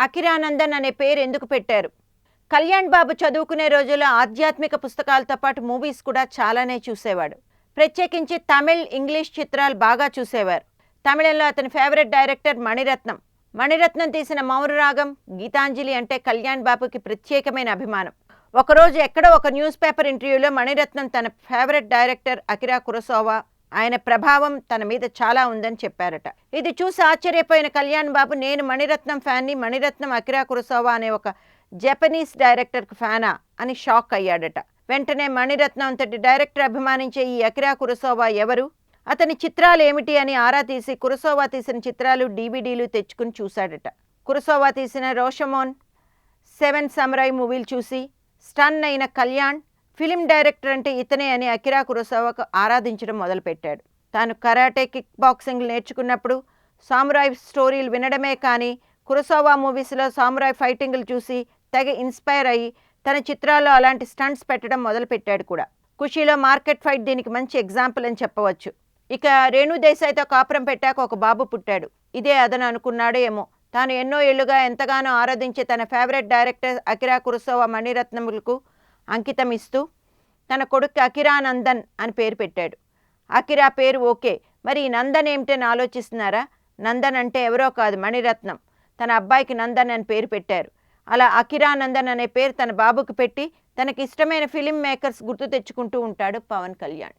అకిరానందన్ అనే పేరు ఎందుకు పెట్టారు? కళ్యాణ్ బాబు చదువుకునే రోజుల్లో ఆధ్యాత్మిక పుస్తకాలతో పాటు మూవీస్ కూడా చాలానే చూసేవాడు. ప్రత్యేకించి తమిళ్ ఇంగ్లీష్ చిత్రాలు బాగా చూసేవారు. తమిళంలో అతని ఫేవరెట్ డైరెక్టర్ మణిరత్నం. మణిరత్నం తీసిన మౌనరాగం గీతాంజలి అంటే కళ్యాణ్ బాబుకి ప్రత్యేకమైన అభిమానం. ఒకరోజు ఎక్కడో ఒక న్యూస్ పేపర్ ఇంటర్వ్యూలో మణిరత్నం తన ఫేవరెట్ డైరెక్టర్ అకిరా కురసోవా ఆయన ప్రభావం తన మీద చాలా ఉందని చెప్పారట. ఇది చూసి ఆశ్చర్యపోయిన కళ్యాణ్ బాబు నేను మణిరత్నం ఫ్యాన్ని మణిరత్నం అకిరా కురసోవా అనే ఒక జపనీస్ డైరెక్టర్కి ఫ్యానా? అని షాక్ అయ్యాడట. వెంటనే మణిరత్నం అంతటి డైరెక్టర్ అభిమానించే ఈ అకిరా కురసోవా ఎవరు? అతని చిత్రాలు ఏమిటి అని ఆరా తీసి కురసోవా తీసిన చిత్రాలు డీవీడీలు తెచ్చుకుని చూశాడట. కురసోవా తీసిన రోషమోన్ సెవెన్ సమరాయ్ మూవీలు చూసి స్టన్ అయిన కళ్యాణ్ ఫిలిం డైరెక్టర్ అంటే ఇతనే అని అకిరా కురసావాకు ఆరాధించడం మొదలుపెట్టాడు. తాను కరాటే కిక్ బాక్సింగ్ నేర్చుకున్నప్పుడు సామురాయ్ స్టోరీలు వినడమే కానీ కురసావా మూవీస్లో సామురాయ్ ఫైటింగ్లు చూసి తెగ ఇన్స్పైర్ అయ్యి తన చిత్రాల్లో అలాంటి స్టంట్స్ పెట్టడం మొదలుపెట్టాడు కూడా. ఖుషీలో మార్కెట్ ఫైట్ దీనికి మంచి ఎగ్జాంపుల్ అని చెప్పవచ్చు. ఇక రేణు దేశాయ్తో కాపురం పెట్టాక ఒక బాబు పుట్టాడు. ఇదే అదను అనుకున్నాడో ఏమో. తాను ఎన్నో ఏళ్ళుగా ఎంతగానో ఆరాధించే తన ఫేవరెట్ డైరెక్టర్ అకిరా కురసోవా మణిరత్నములకు అంకితం ఇస్తూ తన కొడుకు అకిరానందన్ అని పేరు పెట్టాడు. అకిరా పేరు ఓకే మరి ఈ నందన్ ఏమిటని ఆలోచిస్తున్నారా? నందన్ అంటే ఎవరో కాదు మణిరత్నం. తన అబ్బాయికి నందన్ అని పేరు పెట్టారు. అలా అకిరానందన్ అనే పేరు తన బాబుకు పెట్టి తనకి ఇష్టమైన ఫిలిం మేకర్స్ గుర్తు తెచ్చుకుంటూ ఉంటాడు పవన్ కళ్యాణ్.